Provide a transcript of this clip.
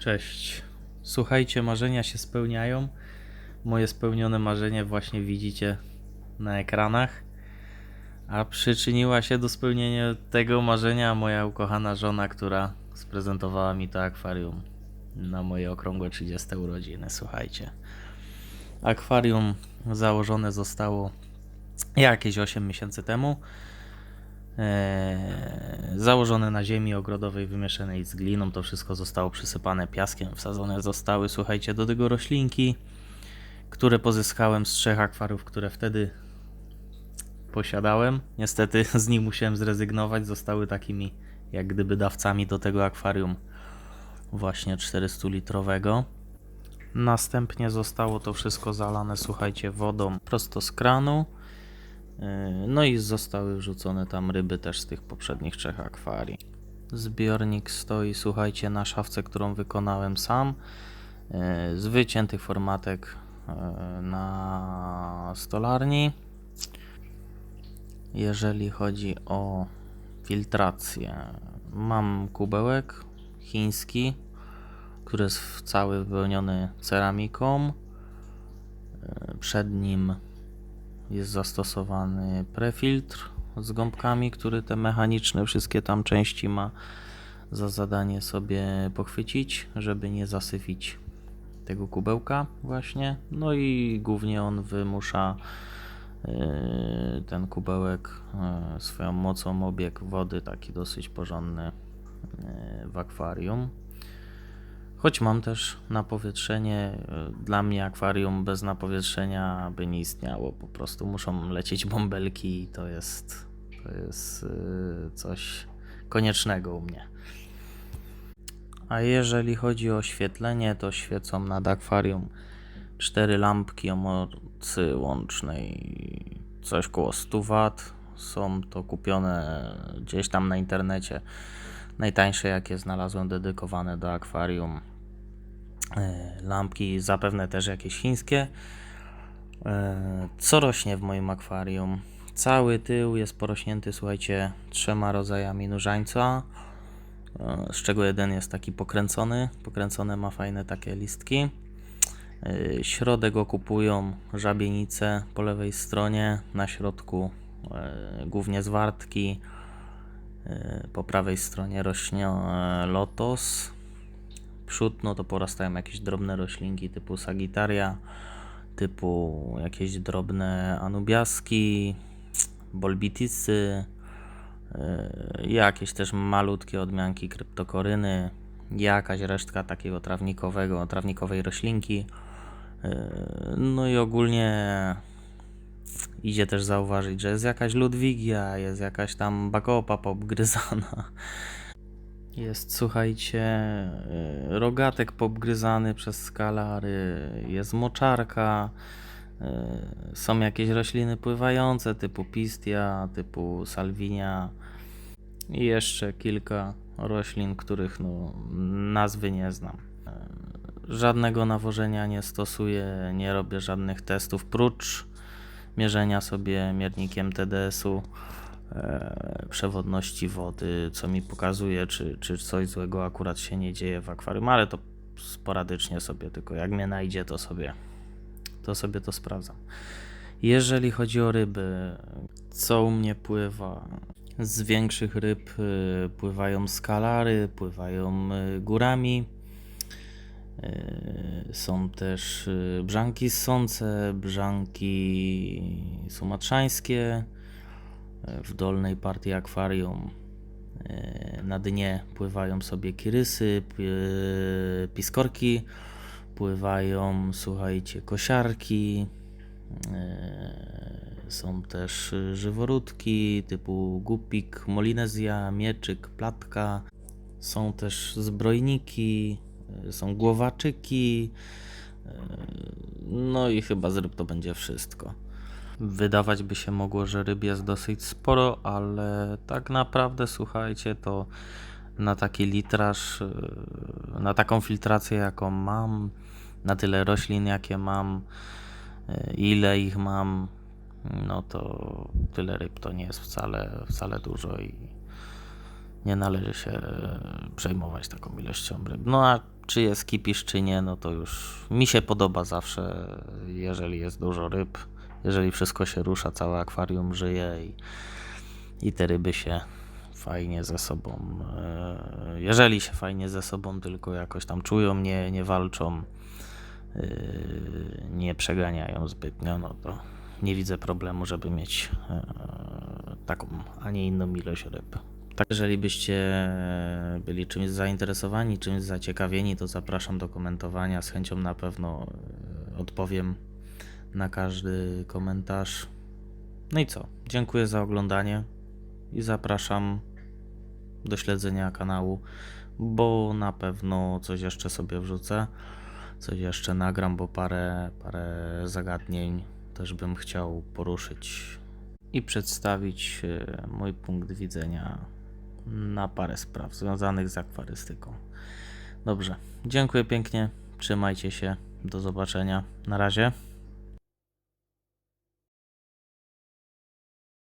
Cześć. Słuchajcie, marzenia się spełniają. Moje spełnione marzenie właśnie widzicie na ekranach. A przyczyniła się do spełnienia tego marzenia moja ukochana żona, która sprezentowała mi to akwarium na moje okrągłe 30 urodziny. Słuchajcie. Akwarium założone zostało jakieś 8 miesięcy temu. Eee, założone na ziemi ogrodowej wymieszanej z gliną. To wszystko zostało przysypane piaskiem. Wsadzone zostały, słuchajcie, do tego roślinki, które pozyskałem z trzech akwariów, które wtedy posiadałem. Niestety z nich musiałem zrezygnować. Zostały takimi jak gdyby dawcami do tego akwarium właśnie 400-litrowego. Następnie zostało to wszystko zalane, słuchajcie, wodą prosto z kranu. Yy, No i zostały wrzucone tam ryby też z tych poprzednich trzech akwarii. Zbiornik stoi, słuchajcie, na szafce, którą wykonałem sam. yy, Z wyciętych formatek yy, na stolarni. Jeżeli chodzi o filtrację, mam kubełek chiński, który jest cały wypełniony ceramiką. Przed nim jest zastosowany prefiltr z gąbkami, który te mechaniczne wszystkie tam części ma za zadanie sobie pochwycić, żeby nie zasyfić tego kubełka właśnie. No i głównie on wymusza yy, ten kubełek yy, swoją mocą obieg wody taki dosyć porządny yy, w akwarium. Choć mam też napowietrzenie, y, dla mnie akwarium bez napowietrzenia by nie istniało. Po prostu muszą lecieć bąbelki i to jest, to jest y, coś koniecznego u mnie. A jeżeli chodzi o oświetlenie, to świecą nad akwarium cztery lampki o mocy łącznej, coś koło 100 W. Są to kupione gdzieś tam na internecie. Najtańsze jakie znalazłem dedykowane do akwarium. E, Lampki zapewne też jakieś chińskie. E, Co rośnie w moim akwarium? Cały tył jest porośnięty, słuchajcie, trzema rodzajami nóżańca, e, z czego jeden jest taki pokręcony. Pokręcone ma fajne takie listki. Środek okupują żabienice po lewej stronie, na środku głównie zwartki. Po prawej stronie rośnie lotos. Przód, no to porastają jakieś drobne roślinki typu Sagittaria, typu jakieś drobne anubiaski, bolbitisy, e, jakieś też malutkie odmianki kryptokoryny, jakaś resztka takiego trawnikowego, trawnikowej roślinki. E, No i ogólnie idzie też zauważyć, że jest jakaś Ludwigia, jest jakaś tam bakopa popgryzana. Jest, słuchajcie, y, rogatek popgryzany przez skalary, jest moczarka, y, są jakieś rośliny pływające typu pistia, typu salwinia i jeszcze kilka roślin, których no, nazwy nie znam. Y, Żadnego nawożenia nie stosuję, nie robię żadnych testów, prócz mierzenia sobie miernikiem TDS-u e, przewodności wody, co mi pokazuje, czy, czy coś złego akurat się nie dzieje w akwarium, ale to sporadycznie sobie, tylko jak mnie najdzie, to sobie to sobie to sprawdzam. Jeżeli chodzi o ryby, co u mnie pływa? Z większych ryb y, pływają skalary, pływają y, górami. Y, Są też brzanki ssące, brzanki sumatrzańskie. W dolnej partii akwarium y, na dnie pływają sobie kirysy, pi- piskorki, pływają, słuchajcie, kosiarki. y, Są też żyworódki typu gupik, molinezja, mieczyk, platka. Są też zbrojniki, są głowaczyki. No i chyba z ryb to będzie wszystko. Wydawać by się mogło, że ryb jest dosyć sporo, ale tak naprawdę słuchajcie, to na taki litraż, y, na taką filtrację jaką mam, na tyle roślin jakie mam, y, ile ich mam, no to tyle ryb to nie jest wcale, wcale dużo i nie należy się e, przejmować taką ilością ryb. No a czy jest kipisz, czy nie, no to już mi się podoba zawsze, jeżeli jest dużo ryb, jeżeli wszystko się rusza, całe akwarium żyje i, i te ryby się fajnie ze sobą, e, jeżeli się fajnie ze sobą tylko jakoś tam czują, nie, nie walczą, e, nie przeganiają zbytnio, no to nie widzę problemu, żeby mieć e, taką, a nie inną ilość ryb. Tak, jeżeli byście byli czymś zainteresowani, czymś zaciekawieni, to zapraszam do komentowania. Z chęcią na pewno odpowiem na każdy komentarz. No i co? Dziękuję za oglądanie i zapraszam do śledzenia kanału, bo na pewno coś jeszcze sobie wrzucę, coś jeszcze nagram, bo parę, parę zagadnień też bym chciał poruszyć i przedstawić e, mój punkt widzenia na parę spraw związanych z akwarystyką. Dobrze, dziękuję pięknie, trzymajcie się, do zobaczenia, na razie.